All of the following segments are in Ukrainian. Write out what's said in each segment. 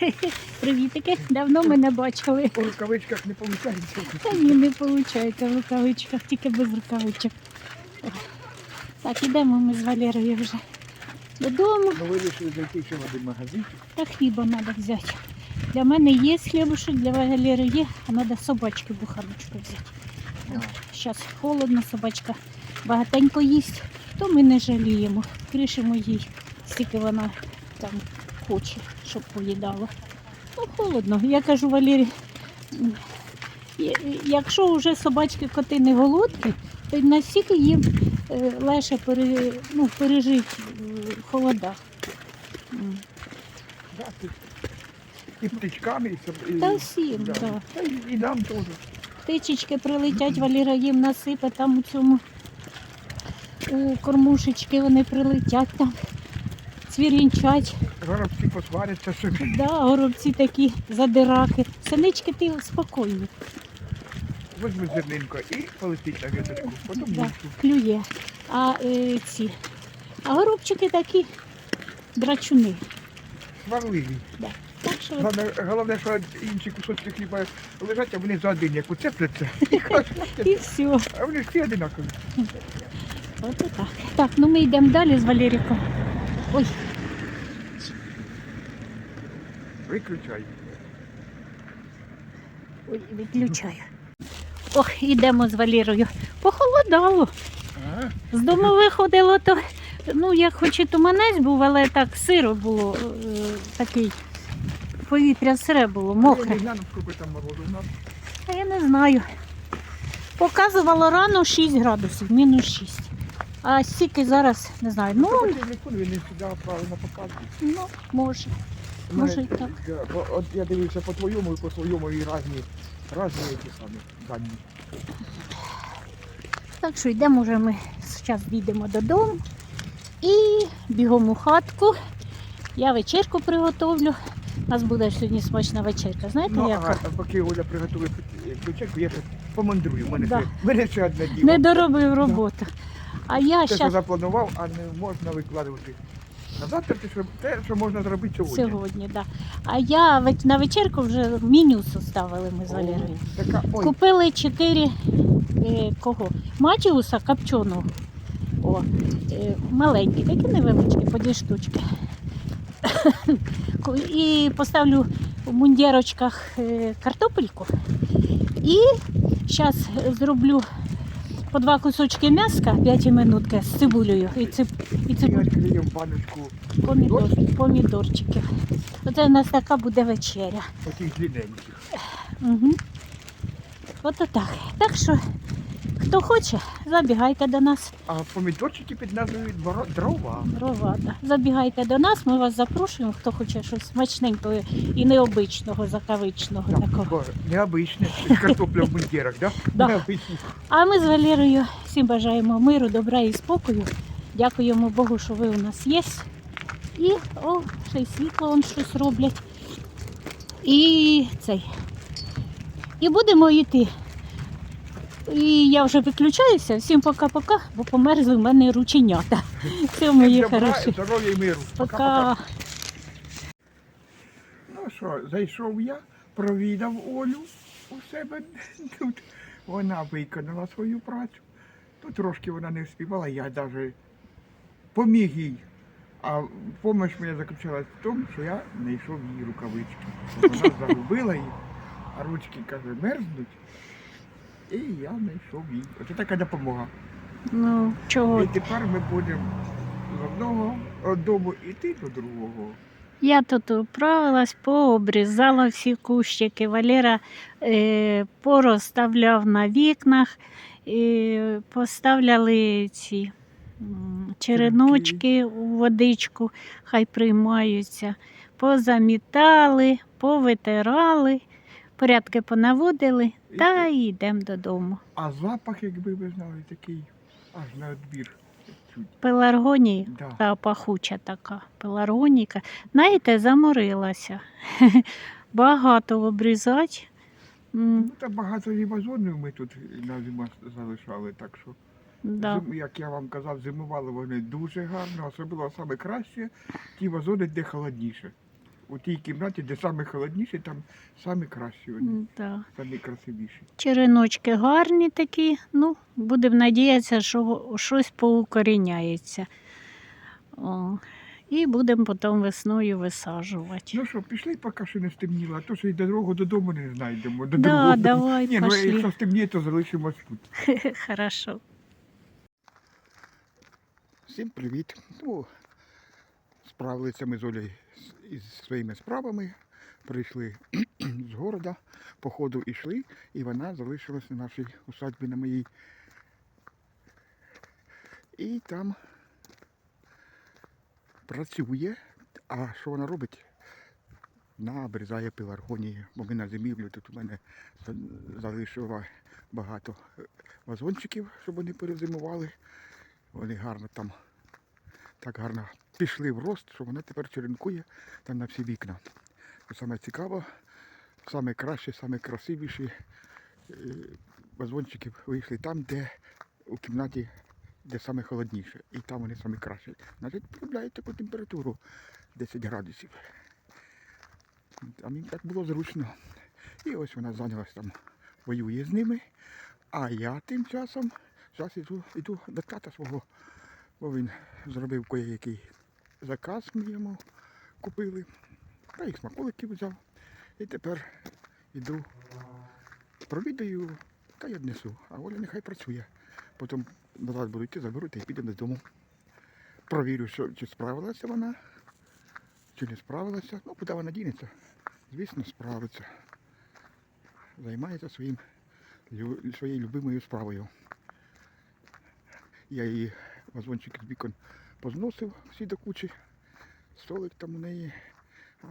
Привітики. Давно ми не бачили. У рукавичках не виходить. Та ні, не виходить в рукавичках, тільки без рукавичок. Так, ідемо ми з Валерою вже додому. Ми вирішили зайти ще в один магазинчик. Та хліба треба взяти. Для мене є хлібушек, для Валери є, а треба собачки буханочку взяти. Зараз холодно, собачка багатенько їсть, то ми не жаліємо. Кришимо їй, стільки вона там хоче, щоб поїдала. Ну, холодно. Я кажу Валері, якщо вже собачки коти не голодні, то настільки їм е, легше пере, ну, пережити е, холода. М. Да, тут і птичками, і, і, Та всім, да. да. Та і, і нам теж. Птичечки прилетять, Валіра їм насипе там у цьому у кормушечки вони прилетять там, цвірінчать. Всі посваряться собі. Да, горобці такі задираки. Синички ти спокійні. Возьми зернинко і полетить на віточку. Потім Да, клює. А е, ці. А горобчики такі драчуни. Сварливі. Так що Головне, головне, що інші кусочки хліба лежать, а вони за один як уцепляться. І і все. а вони ж всі одинакові. От так. Так, ну ми йдемо далі з Валеріком. Ой, Виключай. ой, виключаю. Ох, йдемо з Валерою. Похолодало. Ага. З дому виходило, то ну як хоч і туманець був, але так сиро було, е, такий повітря сире було, Я мокре. А я не знаю. Показувало рано 6 градусів, мінус 6. А стільки зараз не знаю. Ну, показує. ну може. Може і так. да, бо От я дивився по твоєму і по своєму і різні, різні ті самі дані. Так що йдемо вже ми зараз дійдемо додому і бігом у хатку. Я вечірку приготовлю. У нас буде сьогодні смачна вечірка. Знаєте, Ну, яка? а поки Оля приготує ключку, я ще помандрую. У мене, Да. ще, мене ще одне діло. Не доробив роботу. А я Те, що запланував, а не можна викладувати. На завтра те, що, те, що можна зробити сьогодні. сьогодні, да. А я ве- на вечірку вже меню составили ми з О, Валерою. Така, ой, Купили чотири е, кого? Матіуса копченого. О, е, маленькі, такі невеличкі, по дві штучки. Ку- І поставлю в мундірочках е, картопельку. І зараз зроблю по два кусочки м'яска 5 минутки з цибулею. І, циб, і цибулею. баночку Помідор, помідорчики. Оце у нас така буде вечеря. таких длинненьких. Угу. От так. Так що, хто хоче, забігайте до нас. А помідорчики під назвою дрова. Дрова, да. Забігайте до нас, ми вас запрошуємо, хто хоче щось смачненького і необичного, закавичного Так, такого. необичне. Картопля в бункерах, да? Да. А ми з Валерою всім бажаємо миру, добра і спокою. Дякуємо Богу, що ви у нас є. І о, ще й світло он щось роблять. І цей. І будемо йти. І я вже виключаюся. Всім пока-пока, бо померзли в мене рученята. Все, мої хороші. Здоров'я і миру. Пока. Ну що, зайшов я, провідав Олю у себе тут. Вона виконала свою працю. Тут трошки вона не встигала, я навіть поміг їй. А помощь моя заключалась в тому, що я знайшов її рукавички. Вона загубила їх, а ручки, каже, мерзнуть. І я знайшов її. Оце така допомога. Ну, чого? І тепер ми будемо з одного дому йти до другого. Я тут управилась, пообрізала всі кущики. Валера е, порозставляв на вікнах, е, поставляли ці м, череночки у водичку, хай приймаються, позамітали, повитирали, порядки понаводили та й йдемо додому. А запах, якби ви знали, такий аж на відбір. чуть. Пеларгонії Да. та пахуча така пеларгоніка. Знаєте, заморилася. Багато обрізати. Ну, та багато і вазонів ми тут на зиму залишали, так що, Да. зим- як я вам казав, зимували вони дуже гарно, особливо саме краще ті вазони, де холодніше. У тій кімнаті, де саме холодніше, там самі кращі вони, Так. самі красивіші. Череночки гарні такі. Ну, будемо надіятися, що щось поукоріняється. О. І будемо потім весною висаджувати. Ну що, пішли, поки що не стемніло, а то що й дорогу додому не знайдемо. До Да, давай, Ні, ну пошли. якщо стемніє, то залишимось тут. Хорошо. Всім привіт. Ну, справилися ми з Олею із своїми справами. Прийшли з города, по ходу йшли, і вона залишилась на нашій усадьбі на моїй. І там працює. А що вона робить? Вона обрізає пеларгонії, бо ми на зимівлю тут у мене за- залишила багато вазончиків, щоб вони перезимували. Вони гарно там, так гарно пішли в рост, що вона тепер черенкує там на всі вікна. Що саме цікаво, саме краще, саме красивіші е, вазончики вийшли там, де у кімнаті, де саме холодніше. І там вони саме кращі. Значить, полюбляють таку температуру 10 градусів. А мені так було зручно. І ось вона зайнялась там, воює з ними. А я тим часом зараз іду, іду до тата свого, бо він зробив кое-який заказ, ми йому купили. Та їх смаколиків взяв. І тепер іду, провідаю та й однесу. А Оля нехай працює. Потім назад буду йти, заберу та й підемо додому. Провірю, що, чи справилася вона, чи не справилася. Ну, куди вона дінеться? Звісно, справиться. Займається своїм своєю любимою справою. Я її вазончик з вікон позносив всі до кучі. Столик там у неї. А,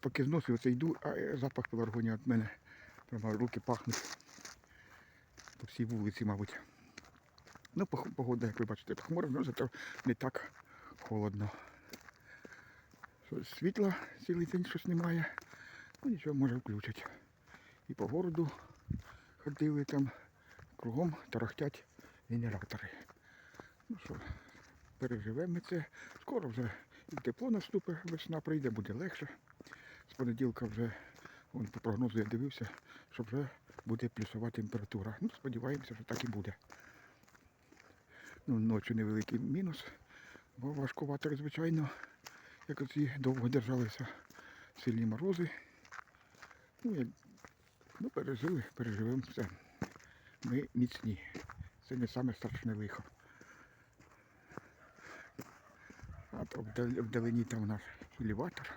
поки зносив, це йду, а е, запах пеларгонії від мене. Прямо руки пахнуть. По всій вулиці, мабуть. Ну, погода, як ви бачите, похмурна, але зато не так холодно. Що, Світла цілий день щось немає. Ну нічого, може включать. І по городу ходили там, кругом тарахтять генератори. Ну що, переживемо це. Скоро вже і тепло наступить, весна прийде, буде легше. З понеділка вже, вон, по прогнозу я дивився, що вже буде плюсова температура. Ну, сподіваємося, що так і буде. Ну, ночі невеликий мінус, бо важкувато, звичайно, як оці довго держалися сильні морози. Ну, я, ну пережили, переживемо все. Ми міцні. Це не саме страшне лихо. А вдалині там наш елеватор.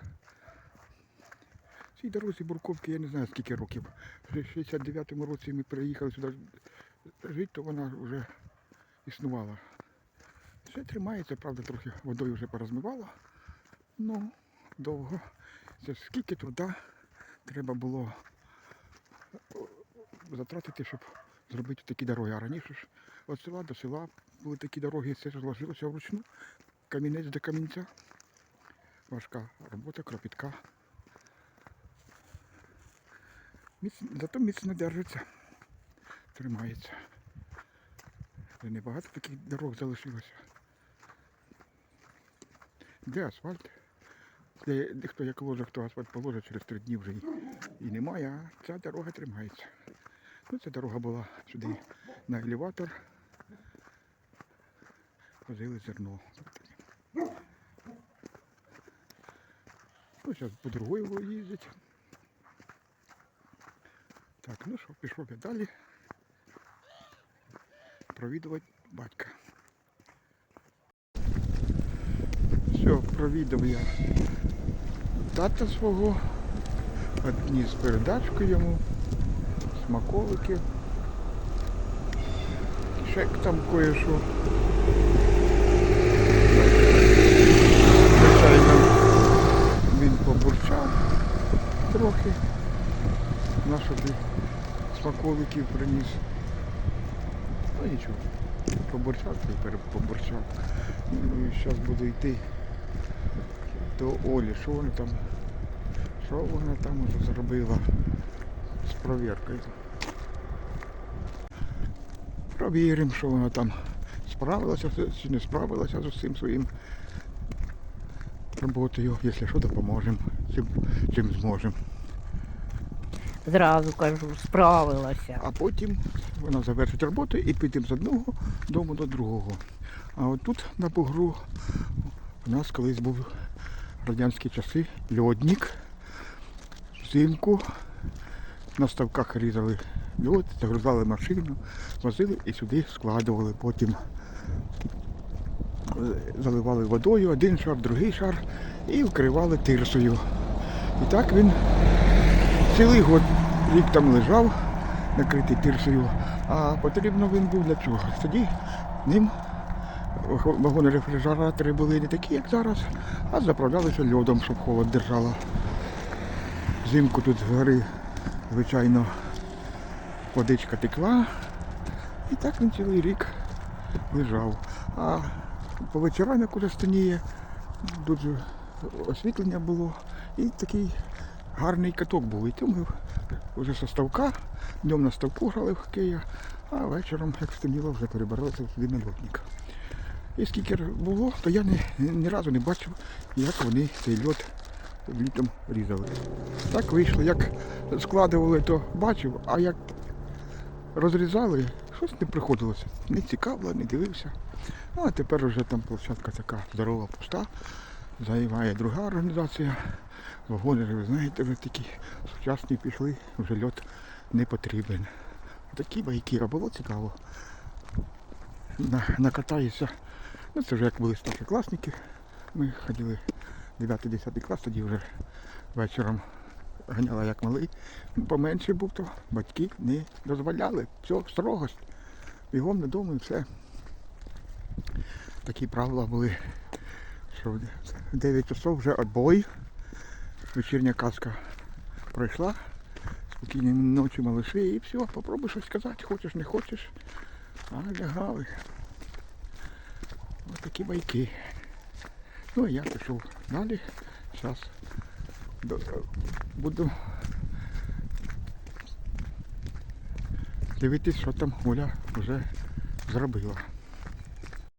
Цій дорозі Бурковки я не знаю скільки років. В 69-му році ми приїхали сюди жити, то вона вже існувала. Все тримається, правда, трохи водою вже порозмивала. Ну, довго. Це скільки труда треба було затратити, щоб зробити такі дороги. А раніше ж від села до села були такі дороги, все ж зложилося вручну. Камінець до камінця. Важка робота, кропітка. Міц... Зато міцно держиться, тримається. Вже небагато таких дорог залишилося. Де асфальт? Де, де хто як ложе, хто асфальт положить, через три дні вже і, і немає, а ця дорога тримається. Ну, ця дорога була сюди на елеватор. Возили зерно. Зараз по другою їздять. Так, ну що, пішов я далі. Провідувати батька. Все, провідав я тата свого. Одніс передачку йому, смаколики. Шек там кое-що. Він побурчав трохи. На собі смаколиків приніс. Ну нічого. Побурчав, тепер побурчав. Ну і зараз буду йти до Олі. Що вона там? Що вона там уже зробила з провіркою? Провіримо, що вона там справилася чи не справилася з усім своїм роботою, якщо що, допоможемо, чим, чим зможемо. Зразу кажу, справилася. А потім вона завершить роботу і підемо з одного дому до другого. А от тут на бугру у нас колись був радянські часи льодник. Взимку на ставках різали льод, загрузали машину, возили і сюди складували. Потім заливали водою один шар, другий шар і вкривали тирсою. І так він цілий год рік там лежав, накритий тирсою, а потрібно він був для чого? Тоді ним вагони рефрижератори були не такі, як зараз, а заправлялися льодом, щоб холод держало. Взимку тут з гори, звичайно, водичка текла, і так він цілий рік лежав. А по вечорам, уже станіє, дуже освітлення було і такий гарний каток був. І то ми вже со ставка, днем на ставку грали в хокея, а вечором, як стемніло, вже перебиралися сюди на льотник. І скільки було, то я ні, ні разу не бачив, як вони цей льод літом різали. Так вийшло, як складували, то бачив, а як розрізали, щось не приходилося. Не цікаво, не дивився. Ну, а тепер вже там площадка така здорова, пуста. Займає друга організація. Вагони, ви знаєте, вже такі сучасні пішли, вже льот не потрібен. Такі байки, а було цікаво. На, накатаюся. Ну це вже як були старшокласники. Ми ходили 9-10 клас, тоді вже вечором ганяла як малий. Поменше був, то батьки не дозволяли. Все, строгость. Бігом додому і все. Такі правила були, що в 9 часов вже отбой. Вечірня казка пройшла. Спокійні ночі малыші і все, попробуй щось сказати, хочеш, не хочеш. А лягали. Ось такі байки. Ну а я пішов далі. Зараз буду дивитись, що там Оля вже зробила.